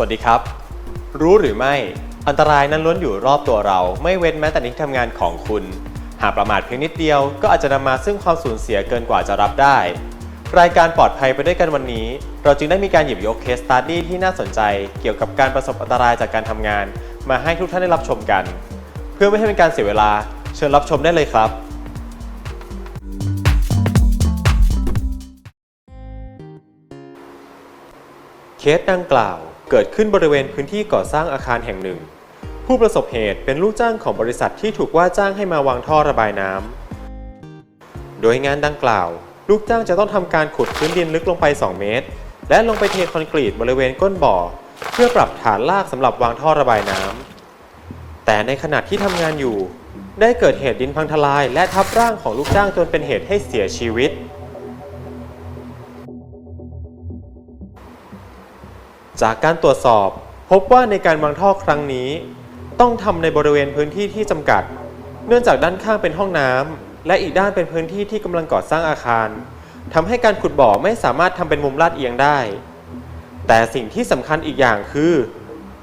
สวัสดีครับ รู้หรือไม่ อันตรายนั้นล้วนอยู่รอบตัวเรา ไม่เว้นแม้แต่ในที่ทำงานของคุณ หากประมาทเพียงนิดเดียวก็อาจจะนำมาซึ่งความสูญเสียเกินกว่าจะรับได้ รายการปลอดภัยไปด้วยกันวันนี้ เราจึงได้มีการหยิบยกเคสตัดดี้ที่น่าสนใจ เกี่ยวกับการประสบอันตรายจากการทำงาน มาให้ทุกท่านได้รับชมกัน เพื่อไม่ให้เป็นการเสียเวลา เชิญรับชมได้เลยครับ เคสดังกล่าว เกิดขึ้นบริเวณพื้นที่ก่อสร้างอาคารแห่งหนึ่ง ผู้ประสบเหตุเป็นลูกจ้างของบริษัทที่ถูกว่าจ้างให้มาวางท่อระบายน้ำโดยงานดังกล่าว ลูกจ้างจะต้องทำการขุดพื้นดินลึกลงไป 2 เมตร และลงไปเทคอนกรีตบริเวณก้นบ่อ เพื่อปรับฐานลากสำหรับวางท่อระบายน้ำแต่ในขณะที่ทำงานอยู่ ได้เกิดเหตุดินพังทลาย และทับร่างของลูกจ้างจนเป็นเหตุให้เสียชีวิต จากการตรวจสอบ พบว่าในการวางท่อครั้งนี้ ต้องทำในบริเวณพื้นที่ที่จำกัด เนื่องจากด้านข้างเป็นห้องน้ำและอีกด้านเป็นพื้นที่ที่กำลังก่อสร้างอาคารทำให้การขุดบ่อไม่สามารถทำเป็นมุมลาดเอียงได้ แต่สิ่งที่สำคัญอีกอย่างคือ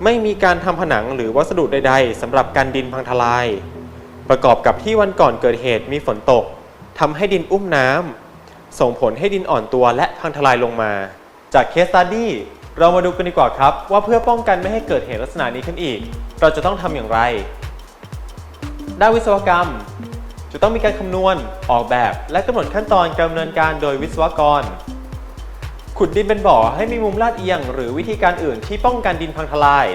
ไม่มีการทำผนังหรือวัสดุใด ๆสำหรับการดินพังทลาย ประกอบกับที่วันก่อนเกิดเหตุมีฝนตกทำให้ดินอุ้มน้ำส่งผลให้ดินอ่อนตัวและพังทลายลงมา จากเคสตัดดี้ เรามาดูกันดีกว่าครับ ว่าเพื่อป้องกันไม่ให้เกิดเหตุลักษณะนี้ขึ้นอีก เราจะต้องทำอย่างไร ด้านวิศวกรรม จะต้องมีการคำนวณ ออกแบบ และกำหนดขั้นตอนการดำเนินการโดยวิศวกร ขุดดินเป็นบ่อให้มีมุมลาดเอียง หรือวิธีการอื่นที่ป้องกันดินพังทลาย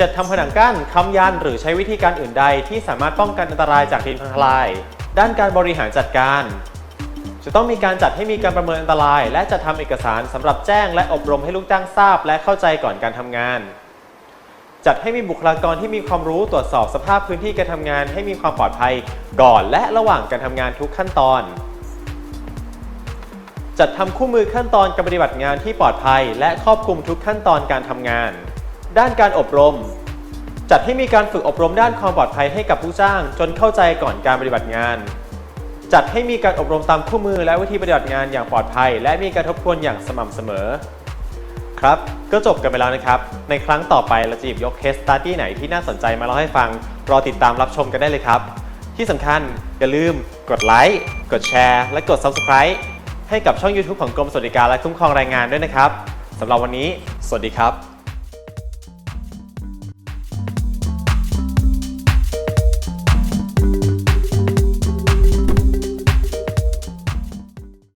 จัดทำผนังกั้นค้ำยันหรือใช้วิธีการอื่นใดที่สามารถป้องกันอันตรายจากดินพังทลาย ด้านการบริหารจัดการ จะต้องมีการจัดให้มีการประเมินอันตราย และจะทำเอกสารสำหรับแจ้งและอบรมให้ลูกจ้างทราบ และเข้าใจก่อนการทำงาน จัดให้มีบุคลากรที่มีความรู้ตรวจสอบสภาพพื้นที่การทำงาน ให้มีความปลอดภัยก่อนและระหว่างการทำงานทุกขั้นตอน จัดทำคู่มือขั้นตอนการปฏิบัติงานที่ปลอดภัย และครอบคลุมทุกขั้นตอนการทำงาน ด้านการอบรม จัดให้มีการฝึกอบรมด้านความปลอดภัยให้กับผู้จ้าง จนเข้าใจก่อนการปฏิบัติงาน จัดให้มีการอบรมตามคู่มือและวิธีปฏิบัติงานอย่างปลอดภัย และมีการทบทวนอย่างสม่ำเสมอ ครับ ก็จบกันไปแล้วนะครับ ในครั้งต่อไปเราจะหยิบยกเคสตัดดี้ไหนที่น่าสนใจมาเล่าให้ฟัง รอติดตามรับชมกันได้เลยครับ ที่สำคัญอย่าลืมกดไลค์กดแชร์และกด Subscribe ให้กับช่อง YouTube ของกรมสวัสดิการและคุ้มครองแรงงานด้วยนะครับสำหรับวันนี้ สวัสดีครับ